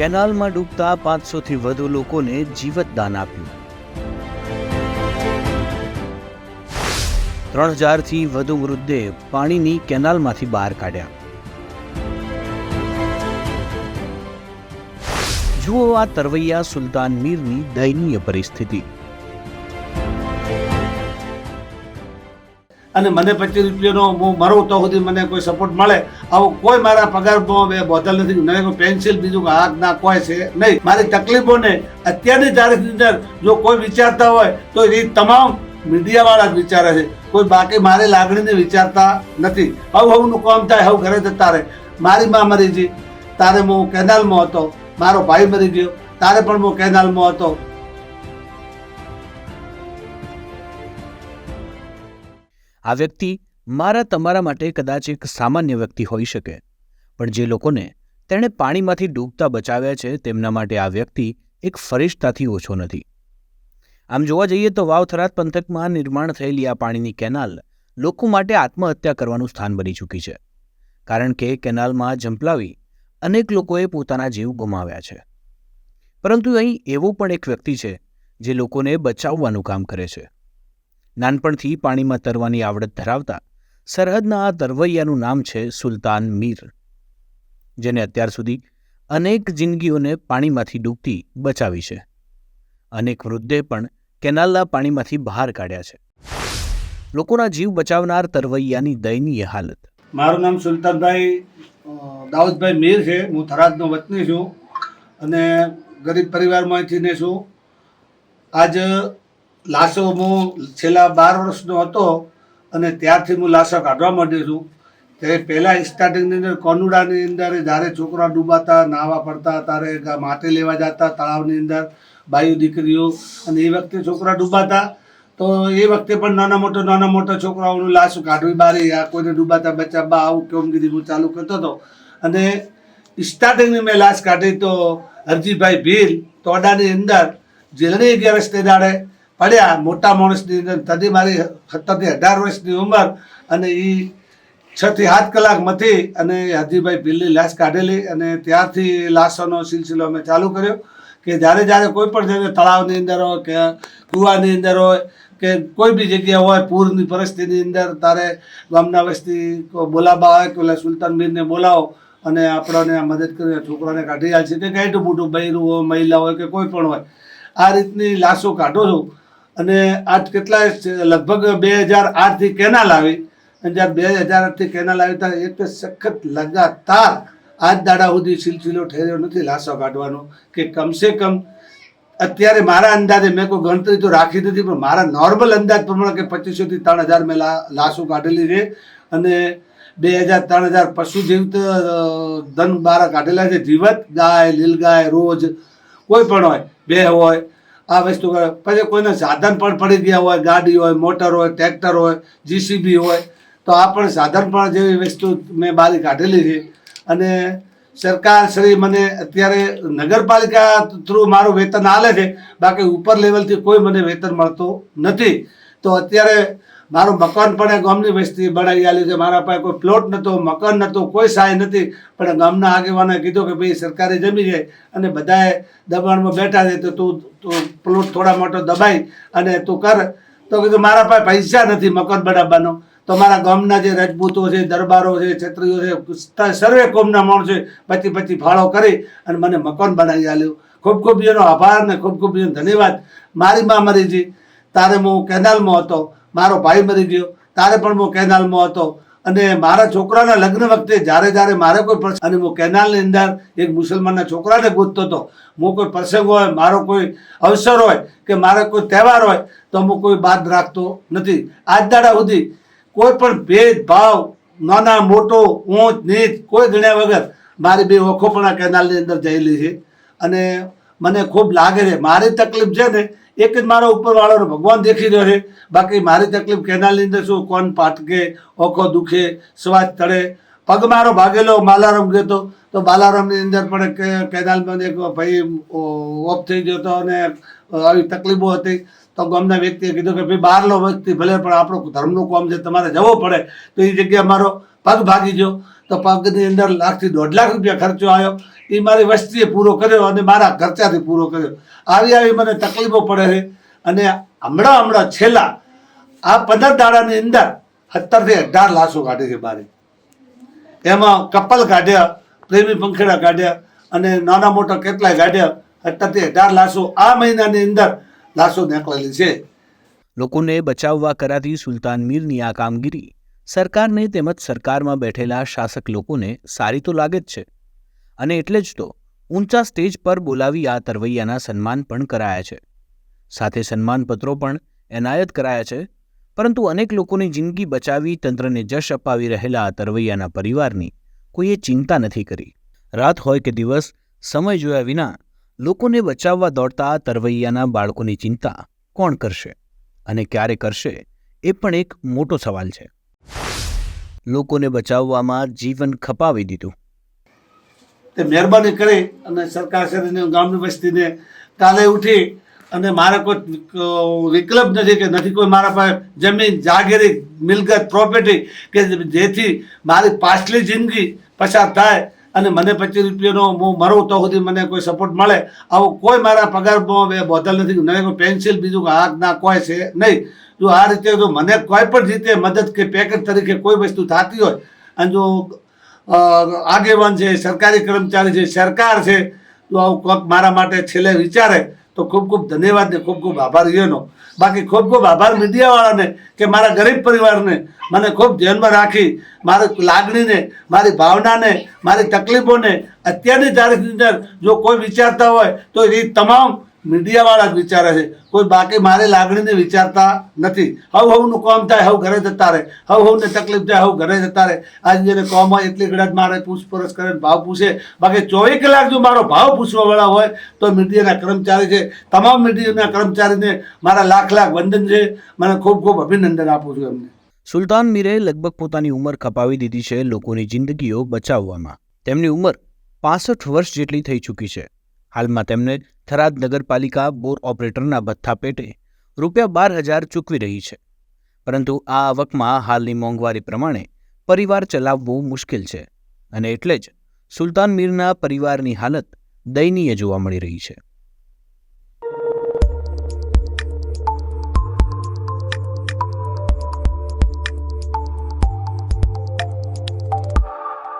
કેનાલમાં ડૂબતા પાંચસોથી વધુ લોકોને જીવતદાન આપ્યું. ત્રણ હજારથી વધુ મૃતદેહ પાણીની કેનાલમાંથી બહાર કાઢ્યા. જુઓ આ તરવૈયા સુલતાન મીરની દયનીય પરિસ્થિતિ. અને મને પચીસ રૂપિયાનો હું મરું તો સુધી મને કોઈ સપોર્ટ મળે, આવું કોઈ મારા પગારમાં બે બોતલ નથી મને કોઈ પેન્સિલ બીજું હાથ ના કોઈ છે નહીં. મારી તકલીફોને અત્યારની તારીખની અંદર જો કોઈ વિચારતા હોય, તો એ તમામ મીડિયાવાળા જ વિચારે છે. કોઈ બાકી મારી લાગણીને વિચારતા નથી. હવે હવનું કામ થાય, હવે ઘરે જતા રહે. મારી માં મરી ગઈ, તારે હું કેનાલમાં હતો. મારો ભાઈ મરી ગયો, તારે પણ હું કેનાલમાં હતો. આ વ્યક્તિ મારા તમારા માટે કદાચ એક સામાન્ય વ્યક્તિ હોઈ શકે. પણ જે લોકોને તેણે પાણીમાંથી ડૂબતા બચાવ્યા છે, તેમના માટે આ વ્યક્તિ એક ફરિશ્તાથી ઓછો નથી. આમ જોવા જઈએ તો વાવ થરાદ પંથકમાં નિર્માણ થયેલી આ પાણીની કેનાલ લોકો માટે આત્મહત્યા કરવાનું સ્થાન બની ચૂકી છે. કારણ કે કેનાલમાં ઝંપલાવી અનેક લોકોએ પોતાના જીવ ગુમાવ્યા છે. પરંતુ અહીં એવો પણ એક વ્યક્તિ છે જે લોકોને બચાવવાનું કામ કરે છે. નાનપણથી પાણીમાં તરવાની આવડત ધરાવતા સરહદના આ તરવૈયાનું નામ છે સુલતાન મીર, જેને અત્યાર સુધી અનેક જિંદગીઓને પાણીમાંથી ડૂબતી બચાવી છે. અનેક વૃદ્ધે પણ કેનાલના પાણીમાંથી બહાર કાઢ્યા છે. લોકોના જીવ બચાવનાર તરવૈયાની દયનીય હાલત. મારું નામ સુલતાનભાઈ દાઉદભાઈ મીર છે. હું થરાદનો વતની છું અને ગરીબ પરિવારમાંથી છું. આજ લાશો હું છેલ્લા બાર વર્ષનો હતો અને ત્યારથી હું લાશો કાઢવા માંડ્યો છું. તે પહેલાં સ્ટાર્ટિંગની અંદર કોનુડાની અંદર જ્યારે છોકરા ડૂબાતા નાહવા પડતા, ત્યારે માથે લેવા જતા, તળાવની અંદર બાયુ દીકરીઓ અને એ વખતે છોકરા ડૂબાતા. તો એ વખતે પણ નાના મોટા નાના મોટા છોકરાઓનું લાશ કાઢવી બારે, આ કોઈને ડૂબાતા બચ્ચા, બા, આવું કેમગીરી હું ચાલુ કરતો હતો. અને સ્ટાર્ટિંગની મેં લાશ કાઢી તો હરજીભાઈ ભીલ તોડાની અંદર જેલની અગિયારસ તે દાડે પડ્યા, મોટા માણસની અંદર. તદી મારી સત્તરથી અઢાર વર્ષની ઉંમર અને એ છ થી સાત કલાક મથી અને હરજીભાઈ ભીલની લાશ કાઢેલી અને ત્યારથી લાશોનો સિલસિલો અમે ચાલુ કર્યો કે જ્યારે જ્યારે કોઈ પણ જગ્યાએ તળાવની અંદર હોય કે કૂવાની અંદર હોય કે કોઈ બી જગ્યા હોય, પૂરની પરિસ્થિતિની અંદર તારે ગામના વસ્તી બોલાવવા આવે કે ઓલા સુલતાન મીરને બોલાવો અને આપણને મદદ કરીને છોકરાને કાઢી આલ છે કે કંઈ મોટું બૈરું હોય, મહિલા હોય કે કોઈ પણ હોય. આ રીતની લાશો કાઢો છું. અને આજ કેટલાય લગભગ બે હજાર આઠથી કેનાલ આવી. અને જ્યારે બે હજાર આઠથી કેનાલ આવી ત્યારે એક સખત લગાતાર આજ દાડા સુધી સિલસિલો ઠેર્યો નથી લાશો કાઢવાનો કે કમસે કમ અત્યારે મારા અંદાજે મેં કોઈ ગણતરી તો રાખી નથી, પણ મારા નોર્મલ અંદાજ પ્રમાણે કે પચીસોથી ત્રણ હજાર મેં લા- લાશો કાઢેલી છે. અને બે હજાર, ત્રણ હજાર પશુ જીવિત ધન બારા કાઢેલા છે. જીવત ગાય, લીલગાય, રોજ કોઈ પણ હોય, બે હોય આ વસ્તુ કરે. પછી કોઈને સાધન પણ પડી ગયા હોય, ગાડી હોય, મોટર હોય, ટ્રેક્ટર હોય જીસીબી હોય, તો આ પણ સાધન પણ જેવી વસ્તુ મેં બારી કાઢેલી છે. અને સરકાર શ્રી મને અત્યારે નગરપાલિકા થ્રુ મારું વેતન આલે છે. બાકી ઉપર લેવલથી કોઈ મને વેતન મળતું નથી. તો અત્યારે મારું મકાન પણ ગામની વસ્તી બનાવી આલ્યું છે. મારા પાસે કોઈ પ્લોટ નહોતો મકાન નહોતું કોઈ સહાય નથી. પણ ગામના આગેવાને કીધું કે ભાઈ, સરકારી જમી છે અને બધાએ દબાણમાં બેઠા છે તો તું પ્લોટ થોડા મોટો દબાઈ અને તું કર. તો કીધું, મારા પાસે પૈસા નથી મકાન બનાવવાનો. તો મારા ગામના જે રાજપૂતો છે, દરબારો છે, છત્રીઓ છે સર્વે કોમના માણસો પછી પછી ફાળો કરી અને મને મકાન બનાવી આલ્યું. ખૂબ ખૂબ એનો આભાર ને ખૂબ ખૂબ ધન્યવાદ. મારી મા મરી ગઈ. તારે હું કેનાલમાં હતો. મારો ભાઈ મરી ગયો. તારે પણ હું કેનાલમાં હતો. અને મારા છોકરાના લગ્ન વખતે જ્યારે જ્યારે મારે કોઈ પ્રસંગ અને હું કેનાલની અંદર એક મુસલમાનના છોકરાને ગોતતો હતો. હું કોઈ પ્રસંગ હોય, મારો કોઈ અવસર હોય કે મારો કોઈ તહેવાર હોય, તો હું કોઈ બાદ રાખતો નથી. આજ દાડા સુધી કોઈ પણ ભેદભાવ, નાના, મોટો, ઊંચ, નીચ, કોઈ ગણ્યા વગર મારી બે ઓખો પણ આ કેનાલની અંદર જયેલી છે. અને મને ખૂબ લાગે છે. મારી તકલીફ છે ને એક જ મારો ઉપરવાળાનો ભગવાન દેખી રહ્યો છે. બાકી મારી તકલીફ કેનાલની અંદર શું? કોણ પાટકે, ઓખો દુખે શ્વાસ તળે? પગ મારો ભાગેલો, બાલારામ ગયો હતો તો બાલારામની અંદર પણ કેનાલમાં એક ભાઈ ઓફ થઈ ગયો હતો અને આવી તકલીફો હતી. તો ગામના વ્યક્તિએ કીધું કે, ભાઈ, બહારનો વ્યક્તિ ભલે પણ આપણું ધર્મનું કામ છે, તમારે જવું પડે. તો એ જગ્યાએ મારો પગ ભાગી ગયો. તો પગની અંદર લાખથી દોઢ લાખ રૂપિયા ખર્ચો આવ્યો. એ મારી વસ્તીએ પૂરો કર્યો અને મારા ખર્ચાથી પૂરો કર્યો. આવી આવી મને તકલીફો પડે છે. અને હમણાં હમણાં છેલ્લા આ પંદર દાડાની અંદર સત્તરથી અઢાર લાશો કાઢી છે મારી. એમાં કપલ કાઢ્યા, પ્રેમી પંખેડા કાઢ્યા અને નાના મોટા કેટલાય કાઢ્યા. સત્તરથી અઢાર લાશો આ મહિનાની અંદર લાશો નીકળેલી છે. લોકોને બચાવવા કરાતી સુલતાન મીરની આ કામગીરી સરકારને તેમજ સરકારમાં બેઠેલા શાસક લોકોને સારી તો લાગે જ છે. અને એટલે જ તો ઊંચા સ્ટેજ પર બોલાવી આ તરવૈયાના સન્માન પણ કરાયા છે. સાથે સન્માનપત્રો પણ એનાયત કરાયા છે. પરંતુ અનેક લોકોની જિંદગી બચાવી તંત્રને જશ અપાવી રહેલા આ તરવૈયાના પરિવારની કોઈએ ચિંતા નથી કરી. રાત હોય કે દિવસ, સમય જોયા વિના લોકોને બચાવવા દોડતા તરવૈયાના બાળકોની ચિંતા કોણ કરશે? અને ક્યારે કરશે? એ પણ એક મોટો સવાલ છે. લોકોને બચાવવામાં જીવન ખપાવી દીધું. તે મહેરબાની કરી અને સરકાર શ્રીને ગામની વસ્તીને કાલે ઉઠી અને મારે કોઈ વિકલ્પ નથી કે નથી કોઈ મારા પાસે જમીન, જાગીરી, મિલકત પ્રોપર્ટી કે જેથી મારી પાછલી જિંદગી પસાર થાય અને મને પચીસ રૂપિયાનો હું મરું તો સુધી મને કોઈ સપોર્ટ મળે, આવું કોઈ મારા પગારમાં બે બોધલ નથી નહીં કોઈ પેન્સિલ બીજું હાથ ના કોઈ છે નહીં. જો આ રીતે જો મને કોઈ પણ રીતે મદદ કે પેકેજ તરીકે કોઈ વસ્તુ થતી હોય, અને જો આગેવાન છે સરકારી કર્મચારી છે, સરકાર છે, જો આવું કોઈક મારા માટે છેલ્લે વિચારે તો ખૂબ ખૂબ ધન્યવાદ ને ખૂબ ખૂબ આભાર એનો. બાકી ખૂબ ખૂબ આભાર મીડિયાવાળાને કે મારા ગરીબ પરિવારને. મને ખૂબ ધ્યાનમાં રાખી મારી લાગણીને, મારી ભાવનાને, મારી તકલીફોને અત્યારની તારીખની અંદર જો કોઈ વિચારતા હોય તો એ તમામ મીડિયાવાળા જ વિચારે છે. કોઈ બાકી મારી લાગણીને વિચારતા નથી. હવ હવનું કામ થાય, હવ ઘરે જતા રહે. હવ હવને તકલીફ થાય, હવ ઘરે જતા રહે. આજે જેને કોમ હોય, એટલી ઘડા મારે પૂછપરછ કરે ભાવ પૂછે. બાકી ચોવીસ કલાક જો મારો ભાવ પૂછવાવાળા હોય, તો મીડિયાના કર્મચારી છે. તમામ મીડિયાના કર્મચારીને મારા લાખ લાખ વંદન છે. મને ખૂબ ખૂબ અભિનંદન આપું છું એમને. સુલતાન મીરે લગભગ પોતાની ઉંમર ખપાવી દીધી છે લોકોની જિંદગીઓ બચાવવામાં. તેમની ઉંમર પાસઠ વર્ષ જેટલી થઈ ચૂકી છે. હાલમાં તેમને થરાદ નગરપાલિકા બોર ઓપરેટરના ભથ્થા પેટે રૂપિયા બાર હજાર ચૂકવી રહી છે. પરંતુ આ આવકમાં હાલની મોંઘવારી પ્રમાણે પરિવાર ચલાવવું મુશ્કેલ છે અને એટલે જ સુલતાન મીરના પરિવારની હાલત દયનીય જોવા મળી રહી છે.